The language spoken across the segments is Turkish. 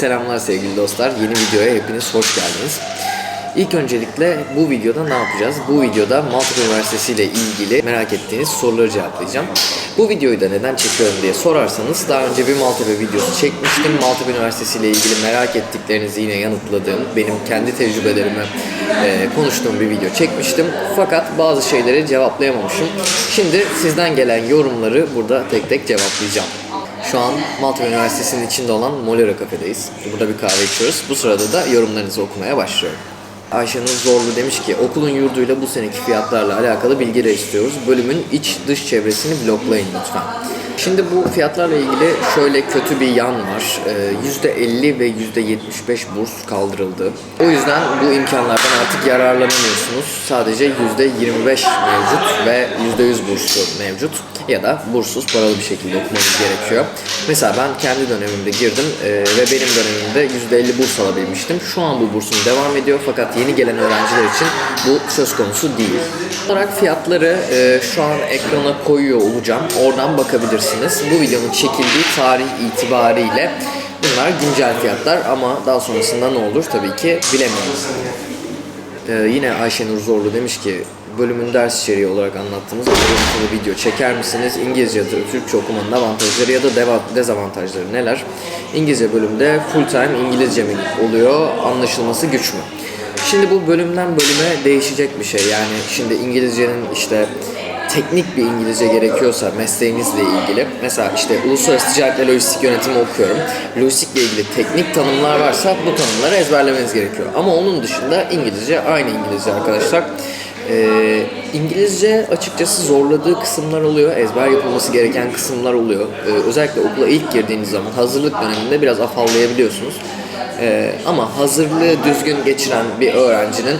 Selamlar sevgili dostlar. Yeni videoya hepiniz hoş geldiniz. İlk öncelikle bu videoda ne yapacağız? Bu videoda Maltepe Üniversitesi ile ilgili merak ettiğiniz soruları cevaplayacağım. Bu videoyu da neden çekiyorum diye sorarsanız daha önce bir Maltepe videosu çekmiştim. Maltepe Üniversitesi ile ilgili merak ettiklerinizi yine yanıtladığım, benim kendi tecrübelerimi e, konuştuğum bir video çekmiştim. Fakat bazı şeyleri cevaplayamamışım. Şimdi sizden gelen yorumları burada tek tek cevaplayacağım. Şu an Maltepe Üniversitesi'nin içinde olan Molera Kafe'deyiz. Burada bir kahve içiyoruz. Bu sırada da yorumlarınızı okumaya başlıyorum. Ayşenur Zorlu demiş ki okulun yurduyla bu seneki fiyatlarla alakalı bilgiler istiyoruz. Bölümün iç dış çevresini bloklayın lütfen. Şimdi bu fiyatlarla ilgili şöyle kötü bir yan var. Ee, %50 ve %75 burs kaldırıldı. O yüzden bu imkanlardan artık yararlanamıyorsunuz. Sadece %25 mevcut ve %100 burslu mevcut ya da burssuz paralı bir şekilde okumanız gerekiyor. Mesela ben kendi dönemimde girdim e, ve benim dönemimde %50 burs alabilmiştim. Şu an bu bursum devam ediyor fakat yeni gelen öğrenciler için bu söz konusu değil. Olarak fiyatları e, şu an ekrana koyuyor olacağım. Oradan bakabilirsiniz. Bu videonun çekildiği tarih itibariyle bunlar güncel fiyatlar ama daha sonrasında ne olur tabii ki bilemiyoruz. Ee, yine Ayşenur Zorlu demiş ki bölümün ders içeriği olarak anlattığımız ayrıntılı video çeker misiniz? İngilizce ya Türkçe okumanın avantajları ya da dezavantajları neler? İngilizce bölümde full time İngilizce mi oluyor? Anlaşılması güç mü? Şimdi bu bölümden bölüme değişecek bir şey. Yani şimdi İngilizcenin işte teknik bir İngilizce gerekiyorsa mesleğinizle ilgili mesela işte uluslararası ticaret ve lojistik yönetimi okuyorum. Lojistikle ilgili teknik tanımlar varsa bu tanımları ezberlemeniz gerekiyor. Ama onun dışında İngilizce aynı İngilizce arkadaşlar. Ee, İngilizce açıkçası zorladığı kısımlar oluyor. Ezber yapılması gereken kısımlar oluyor. Ee, özellikle okula ilk girdiğiniz zaman hazırlık döneminde biraz afallayabiliyorsunuz. Ee, ama hazırlığı düzgün geçiren bir öğrencinin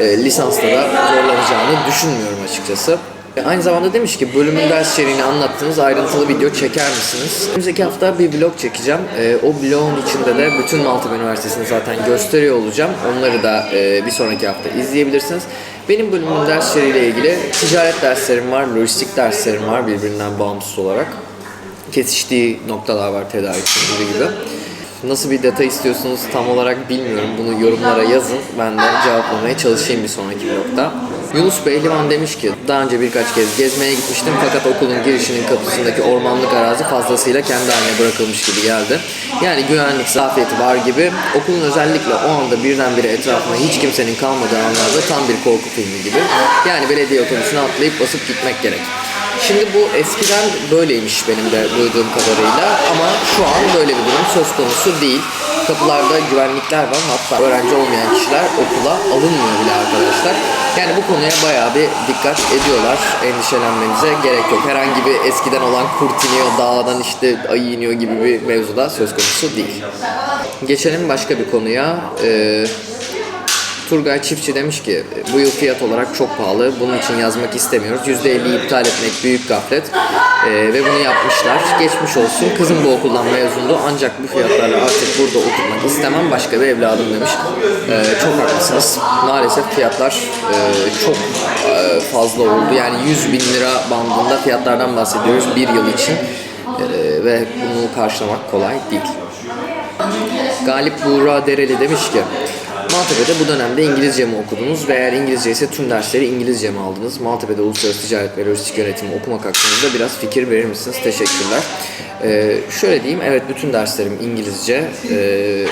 e, lisansta da zorlanacağını düşünmüyorum açıkçası. Aynı zamanda demiş ki bölümün ders içeriğini anlattığınız ayrıntılı video çeker misiniz? Önümüzdeki hafta bir vlog çekeceğim. E, o vlogun içinde de bütün Maltepe Üniversitesi'ni zaten gösteriyor olacağım. Onları da e, bir sonraki hafta izleyebilirsiniz. Benim bölümün ders içeriğiyle ilgili ticaret derslerim var, lojistik derslerim var birbirinden bağımsız olarak. Kesiştiği noktalar var tedarik zinciri gibi. Nasıl bir data istiyorsunuz tam olarak bilmiyorum. Bunu yorumlara yazın. Ben de cevaplamaya çalışayım bir sonraki vlogda. Yunus Beylivan demiş ki daha önce birkaç kez gezmeye gitmiştim fakat okulun girişinin kapısındaki ormanlık arazi fazlasıyla kendi haline bırakılmış gibi geldi. Yani güvenlik zafiyeti var gibi. Okulun özellikle o anda birdenbire etrafında hiç kimsenin kalmadığı anlarda tam bir korku filmi gibi. Yani belediye otobüsüne atlayıp basıp gitmek gerek. Şimdi bu eskiden böyleymiş benim de duyduğum kadarıyla ama şu an böyle bir durum söz konusu değil. Kapılarda güvenlikler var hatta öğrenci olmayan kişiler okula alınmıyor bile arkadaşlar. Yani bu konuya bayağı bir dikkat ediyorlar. Endişelenmenize gerek yok. Herhangi bir eskiden olan kurt iniyor, dağdan işte ayı iniyor gibi bir mevzuda söz konusu değil. Geçelim başka bir konuya. Ee, Turgay Çiftçi demiş ki bu yıl fiyat olarak çok pahalı. Bunun için yazmak istemiyoruz. %50 iptal etmek büyük gaflet. Ee, ve bunu yapmışlar. Geçmiş olsun. Kızım bu okuldan mezundu. Ancak bu fiyatlarla artık burada okutmak istemem. Başka bir evladım demiş. Ee, çok haklısınız. Maalesef fiyatlar e, çok e, fazla oldu. Yani 100 bin lira bandında fiyatlardan bahsediyoruz bir yıl için. Ee, ve bunu karşılamak kolay değil. Galip Buğra Dereli demiş ki Maltepe'de bu dönemde İngilizce mi okudunuz ve eğer İngilizce ise tüm dersleri İngilizce mi aldınız? Maltepe'de Uluslararası Ticaret ve Lojistik Yönetimi okumak hakkında biraz fikir verir misiniz? Teşekkürler. Ee, şöyle diyeyim, evet bütün derslerim İngilizce. Ee,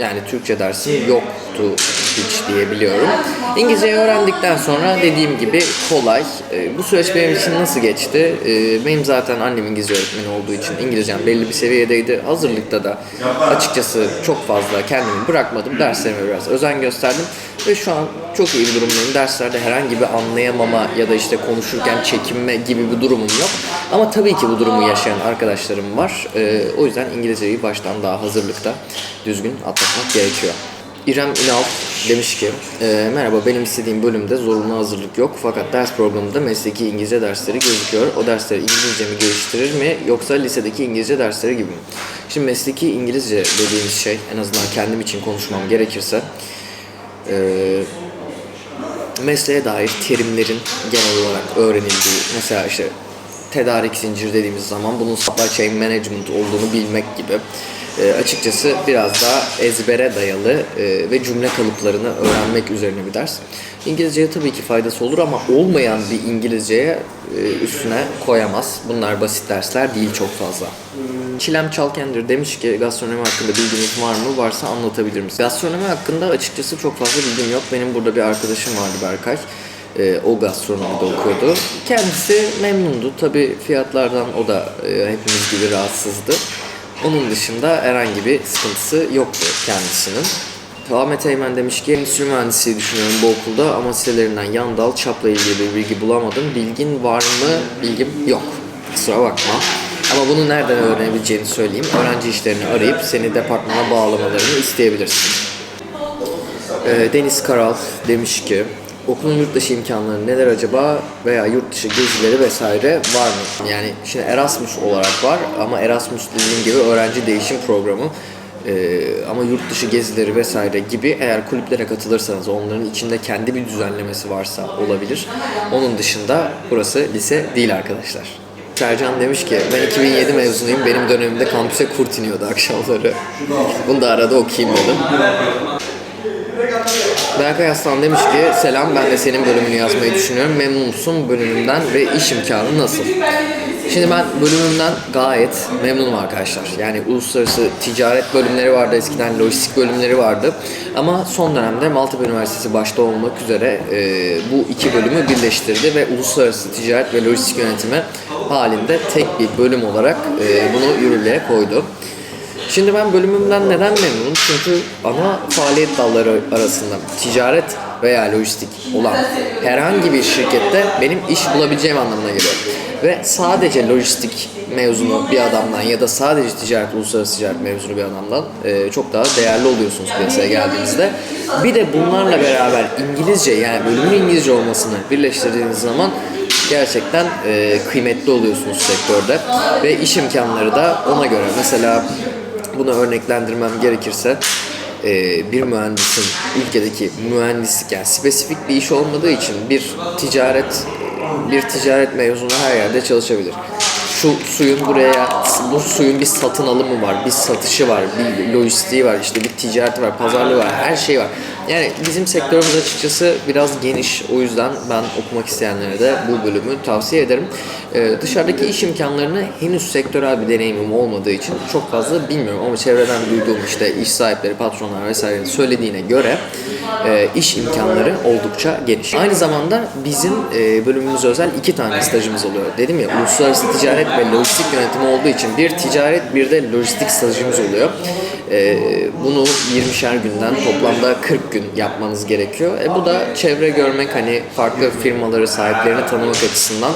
yani Türkçe dersim yoktu hiç diyebiliyorum. İngilizceyi öğrendikten sonra dediğim gibi kolay. Ee, bu süreç benim için nasıl geçti? Ee, benim zaten annem İngilizce öğretmeni olduğu için İngilizcem belli bir seviyedeydi. Hazırlıkta da açıkçası çok fazla kendimi bırakmadım. Derslerime biraz özen gösterdim. Ve şu an çok iyi bir durumdayım. Derslerde herhangi bir anlayamama ya da işte konuşurken çekinme gibi bir durumum yok. Ama tabii ki bu durumu yaşayan arkadaşlarım var. Ee, o yüzden İngilizceyi baştan daha hazırlıkta düzgün atlatmak gerekiyor. İrem Ünal demiş ki e, Merhaba benim istediğim bölümde zorunlu hazırlık yok fakat ders programında mesleki İngilizce dersleri gözüküyor. O dersler İngilizce mi geliştirir mi yoksa lisedeki İngilizce dersleri gibi mi? Şimdi mesleki İngilizce dediğimiz şey en azından kendim için konuşmam gerekirse e, mesleğe dair terimlerin genel olarak öğrenildiği mesela işte tedarik zinciri dediğimiz zaman bunun supply chain management olduğunu bilmek gibi e, açıkçası biraz daha ezbere dayalı e, ve cümle kalıplarını öğrenmek üzerine bir ders. İngilizceye tabii ki faydası olur ama olmayan bir İngilizceye e, üstüne koyamaz. Bunlar basit dersler değil çok fazla. Çilem Çalkender demiş ki gastronomi hakkında bilginiz var mı? Varsa anlatabilir misiniz? Gastronomi hakkında açıkçası çok fazla bilgim yok. Benim burada bir arkadaşım vardı Berkay. Ee, o gastronomide okuyordu. Kendisi memnundu. Tabii fiyatlardan o da e, hepimiz gibi rahatsızdı. Onun dışında herhangi bir sıkıntısı yoktu kendisinin. Ahmet Eymen demiş ki endüstri mühendisliği düşünüyorum bu okulda ama sitelerinden yan dal çapla ilgili bir bilgi bulamadım. Bilgin var mı? Bilgim yok. Kusura bakma. Ama bunu nereden öğrenebileceğini söyleyeyim. Öğrenci işlerini arayıp seni departmana bağlamalarını isteyebilirsin. Ee, Deniz Karal demiş ki okulun yurt dışı imkanları neler acaba veya yurt dışı gezileri vesaire var mı? Yani şimdi Erasmus olarak var ama Erasmus dediğim gibi öğrenci değişim programı. Ee, ama yurt dışı gezileri vesaire gibi eğer kulüplere katılırsanız onların içinde kendi bir düzenlemesi varsa olabilir. Onun dışında burası lise değil arkadaşlar. Sercan demiş ki ben 2007 mezunuyum benim dönemimde kampüse kurt iniyordu akşamları. Bunu da arada okuyayım dedim. Berkay Aslan demiş ki selam ben de senin bölümünü yazmayı düşünüyorum. Memnun musun bölümümden ve iş imkanı nasıl? Şimdi ben bölümümden gayet memnunum arkadaşlar. Yani uluslararası ticaret bölümleri vardı eskiden lojistik bölümleri vardı. Ama son dönemde Maltepe Üniversitesi başta olmak üzere e, bu iki bölümü birleştirdi ve uluslararası ticaret ve lojistik yönetimi halinde tek bir bölüm olarak e, bunu yürürlüğe koydu. Şimdi ben bölümümden neden memnunum? Çünkü ana faaliyet dalları arasında ticaret veya lojistik olan herhangi bir şirkette benim iş bulabileceğim anlamına geliyor. Ve sadece lojistik mezunu bir adamdan ya da sadece ticaret, uluslararası ticaret mezunu bir adamdan e, çok daha değerli oluyorsunuz piyasaya geldiğinizde. Bir de bunlarla beraber İngilizce yani bölümün İngilizce olmasını birleştirdiğiniz zaman gerçekten e, kıymetli oluyorsunuz sektörde ve iş imkanları da ona göre. Mesela bunu örneklendirmem gerekirse e, bir mühendisin ülkedeki mühendislik yani spesifik bir iş olmadığı için bir ticaret bir ticaret mezunu her yerde çalışabilir. Şu suyun buraya bu suyun bir satın alımı var, bir satışı var, bir lojistiği var, işte bir ticareti var, pazarlığı var, her şey var. Yani bizim sektörümüz açıkçası biraz geniş. O yüzden ben okumak isteyenlere de bu bölümü tavsiye ederim. Ee, dışarıdaki iş imkanlarını henüz sektörel bir deneyimim olmadığı için çok fazla bilmiyorum. Ama çevreden duyduğum işte iş sahipleri, patronlar vesairenin söylediğine göre e, iş imkanları oldukça geniş. Aynı zamanda bizim e, bölümümüz özel iki tane stajımız oluyor. Dedim ya uluslararası ticaret ve lojistik yönetimi olduğu için bir ticaret bir de lojistik stajımız oluyor. E, bunu 20'şer günden toplamda 40 gün yapmanız gerekiyor. E, bu da çevre görmek hani farklı firmaları sahiplerini tanımak açısından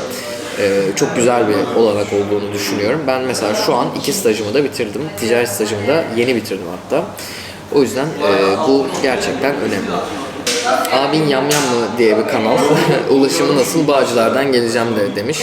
e, çok güzel bir olanak olduğunu düşünüyorum. Ben mesela şu an iki stajımı da bitirdim. Ticaret stajımı da yeni bitirdim hatta. O yüzden e, bu gerçekten önemli. Abin Yam Yam mı diye bir kanal. Ulaşımı nasıl Bağcılar'dan geleceğim de demiş.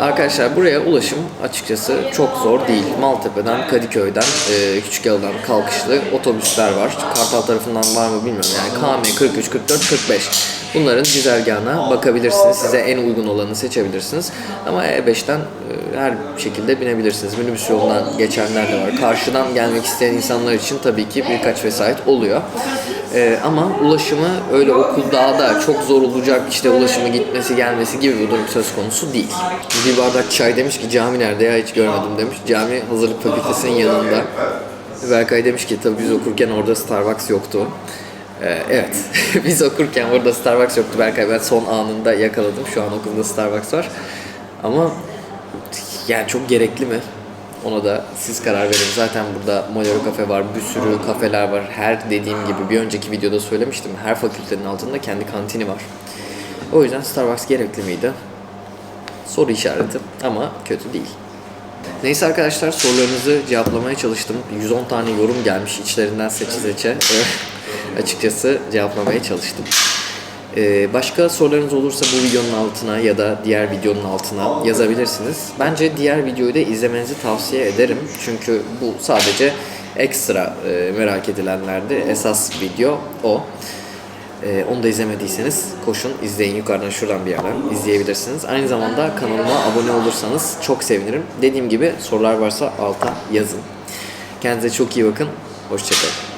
Arkadaşlar buraya ulaşım açıkçası çok zor değil. Maltepe'den, Kadıköy'den, e, Küçükyalı'dan kalkışlı otobüsler var. Kartal tarafından var mı bilmiyorum. Yani KM 43, 44, 45. Bunların güzergahına bakabilirsiniz. Size en uygun olanı seçebilirsiniz. Ama E5'ten e, her şekilde binebilirsiniz. Minibüs yolundan geçenler de var. Karşıdan gelmek isteyen insanlar için tabii ki birkaç vesayet oluyor. Ee, ama ulaşımı öyle okul dağda çok zor olacak işte ulaşımı gitmesi gelmesi gibi bir durum söz konusu değil. Bir bardak çay demiş ki cami nerede ya hiç görmedim demiş. Cami hazırlık fakültesinin yanında. Berkay demiş ki tabii biz okurken orada Starbucks yoktu. Ee, evet biz okurken orada Starbucks yoktu Berkay ben son anında yakaladım. Şu an okulda Starbucks var. Ama yani çok gerekli mi? Ona da siz karar verin. Zaten burada Malero Kafe var, bir sürü kafeler var. Her dediğim gibi bir önceki videoda söylemiştim. Her fakültenin altında kendi kantini var. O yüzden Starbucks gerekli miydi? Soru işareti ama kötü değil. Neyse arkadaşlar sorularınızı cevaplamaya çalıştım. 110 tane yorum gelmiş içlerinden seçe seçe. Açıkçası cevaplamaya çalıştım. Ee, başka sorularınız olursa bu videonun altına ya da diğer videonun altına yazabilirsiniz. Bence diğer videoyu da izlemenizi tavsiye ederim. Çünkü bu sadece ekstra e, merak edilenlerdi. Esas video o. Ee, onu da izlemediyseniz koşun izleyin yukarıdan şuradan bir yerden izleyebilirsiniz. Aynı zamanda kanalıma abone olursanız çok sevinirim. Dediğim gibi sorular varsa alta yazın. Kendinize çok iyi bakın. Hoşçakalın.